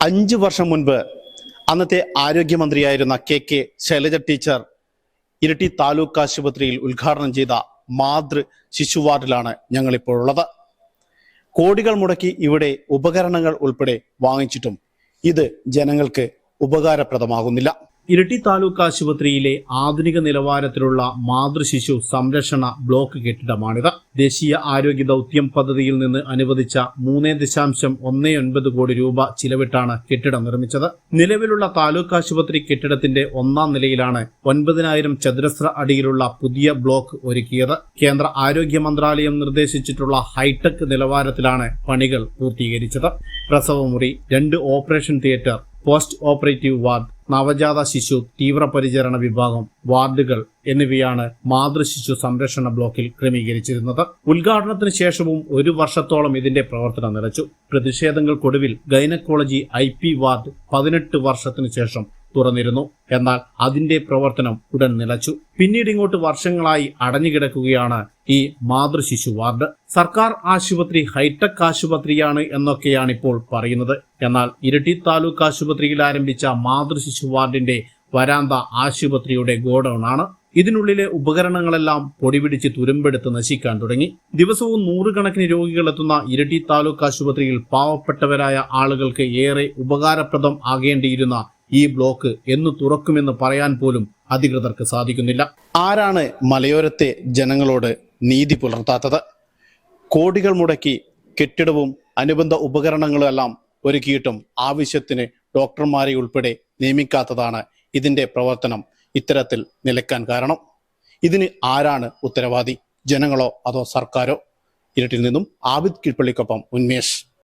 അഞ്ച് വർഷം മുൻപ് അന്നത്തെ ആരോഗ്യമന്ത്രിയായിരുന്ന K K Shailaja teacher Iritty taluk ആശുപത്രിയിൽ ഉദ്ഘാടനം ചെയ്ത മാതൃ ശിശു വാർഡിലാണ് ഞങ്ങളിപ്പോൾ ഉള്ളത് കോടികൾ മുടക്കി ഇവിടെ ഉപകരണങ്ങൾ ഉൾപ്പെടെ വാങ്ങിച്ചിട്ടും ഇത് ജനങ്ങൾക്ക് ഉപകാരപ്രദമാകുന്നില്ല. ഇരട്ടി താലൂക്ക് ആശുപത്രിയിലെ ആധുനിക നിലവാരത്തിലുള്ള മാതൃശിശു സംരക്ഷണ ബ്ലോക്ക് കെട്ടിടമാണിത്. ദേശീയ ആരോഗ്യ ദൗത്യം പദ്ധതിയിൽ നിന്ന് അനുവദിച്ച മൂന്ന് ദശാംശം ഒന്ന് ഒൻപത് കോടി രൂപ ചിലവിട്ടാണ് കെട്ടിടം നിർമ്മിച്ചത്. നിലവിലുള്ള താലൂക്ക് ആശുപത്രി കെട്ടിടത്തിന്റെ ഒന്നാം നിലയിലാണ് ഒൻപതിനായിരം ചതുരശ്ര അടിയിലുള്ള പുതിയ ബ്ലോക്ക് ഒരുക്കിയത്. കേന്ദ്ര ആരോഗ്യ മന്ത്രാലയം നിർദ്ദേശിച്ചിട്ടുള്ള ഹൈടെക് നിലവാരത്തിലാണ് പണികൾ പൂർത്തീകരിച്ചത്. പ്രസവമുറി രണ്ട് operation theatre post operative ward നവജാത ശിശു തീവ്രപരിചരണ വിഭാഗം വാർഡുകൾ എന്നിവയാണ് മാതൃശിശു സംരക്ഷണ ബ്ലോക്കിൽ ക്രമീകരിച്ചിരുന്നത്. ഉദ്ഘാടനത്തിന് ശേഷവും ഒരു വർഷത്തോളം ഇതിന്റെ പ്രവർത്തനം നിലച്ചു. പ്രതിഷേധങ്ങൾക്കൊടുവിൽ ഗൈനക്കോളജി ഐ പി വാർഡ് പതിനെട്ട് വർഷത്തിനു ശേഷം തുറന്നിരുന്നു. എന്നാൽ അതിന്റെ പ്രവർത്തനം ഉടൻ നിലച്ചു. പിന്നീട് ഇങ്ങോട്ട് വർഷങ്ങളായി അടഞ്ഞുകിടക്കുകയാണ് ഈ മാതൃശിശു വാർഡ്. സർക്കാർ ആശുപത്രി ഹൈടെക് ആശുപത്രിയാണ് എന്നൊക്കെയാണ് ഇപ്പോൾ പറയുന്നത്. എന്നാൽ ഇരട്ടി താലൂക്ക് ആശുപത്രിയിൽ ആരംഭിച്ച മാതൃശിശു വാർഡിന്റെ വരാന്ത ആശുപത്രിയുടെ ഗോഡൌൺ ആണ് ഇതിനുള്ളിലെ ഉപകരണങ്ങളെല്ലാം പൊടിപിടിച്ച് തുരുമ്പെടുത്ത് നശിക്കാൻ തുടങ്ങി. ദിവസവും നൂറുകണക്കിന് രോഗികൾ എത്തുന്ന ഇരട്ടി താലൂക്ക് ആശുപത്രിയിൽ പാവപ്പെട്ടവരായ ആളുകൾക്ക് ഏറെ ഉപകാരപ്രദം ആകേണ്ടിയിരുന്ന ഈ ബ്ലോക്ക് എന്ന് തുറക്കുമെന്ന് പറയാൻ പോലും അധികൃതർക്ക് സാധിക്കുന്നില്ല. ആരാണ് മലയോരത്തെ ജനങ്ങളോട് നീതി പുലർത്താത്തത്? കോടികൾ മുടക്കി കെട്ടിടവും അനുബന്ധ ഉപകരണങ്ങളും എല്ലാം ഒരുക്കിയിട്ടും ആവശ്യത്തിന് ഡോക്ടർമാരെ ഉൾപ്പെടെ നിയമിക്കാത്തതാണ് ഇതിന്റെ പ്രവർത്തനം ഇത്തരത്തിൽ നിലക്കാൻ കാരണം. ഇതിന് ആരാണ് ഉത്തരവാദി? ജനങ്ങളോ അതോ സർക്കാരോ? ഇരുട്ടിൽ നിന്നും ആബിദ് കീഴ്പള്ളിക്കൊപ്പം ഉന്മേഷ്.